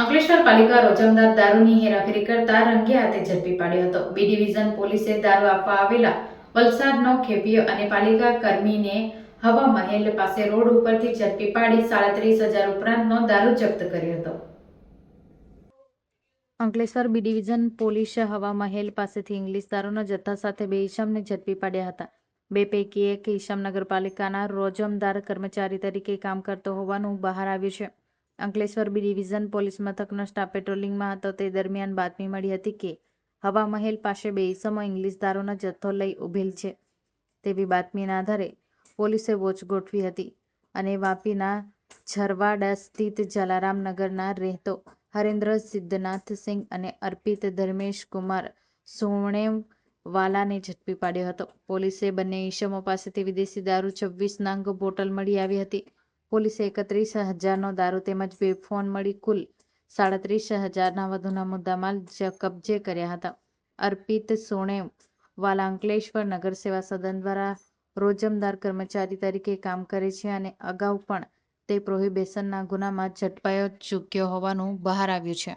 અંકલેશ્વર પાલિકા રોજમદાર દારૂની હેરાફેરી કરતા રંગે હાથે ઝડપી પાડ્યો હતો. બી ડિવિઝન પોલીસે દારૂ આપવા આવેલા વલસાડનો ખેપિયો અને પાલિકા કર્મીને હવા મહેલ પાસે રોડ ઉપરથી ઝડપી પાડી સાડત્રીસ હજાર ઉપરાંતનો દારૂ જપ્ત કર્યો હતો. અંકલેશ્વર બી ડિવિઝન પોલીસે હવા મહેલ પાસેથી ઇંગ્લિશ દારૂના જથ્થા સાથે બે ઈસમને ઝડપી પાડ્યા હતા. બે પૈકી એક ઈસમ નગરપાલિકાના રોજમદાર કર્મચારી તરીકે કામ કરતો હોવાનું બહાર આવ્યું છે. અંકલેશ્વર બી ડિવિઝન પોલીસ મથકનો સ્ટાફ પેટ્રોલિંગમાં હતો. તે દરમિયાન બાતમી મળી હતી કે, હવા મહેલ પાસે બે ઈસમો ઇંગ્લિશ દારૂનો જથ્થો લઈ ઉભેલ છે. તેવી બાતમીના આધારે પોલીસે વોચ ગોઠવી હતી અને વાપીના ઝરવાડા સ્થિત જલારામનગરના રહેતો હરેન્દ્ર સિદ્ધનાથસિંહ અને અર્પિત ધર્મેશ કુમાર સોણેવ વાલાને ઝડપી પાડ્યો હતો. પોલીસે બંને ઈસમો પાસેથી વિદેશી દારૂ છવ્વીસ નાંગ બોટલ મળી આવી હતી. પોલીસે એકત્રીસ હજારનો દારૂ તેમજ બે ફોન મળી કુલ સાડત્રીસ હજારના વધુના મુદ્દામાલ કબજે કર્યા હતા. અર્પિત સોણેવ વાલા અંકલેશ્વર નગર સદન દ્વારા રોજમદાર કર્મચારી તરીકે કામ કરે છે અને અગાઉ પણ તે પ્રોહિબેશનના ગુનામાં ઝડપાયો ચૂક્યો હોવાનું બહાર આવ્યું છે.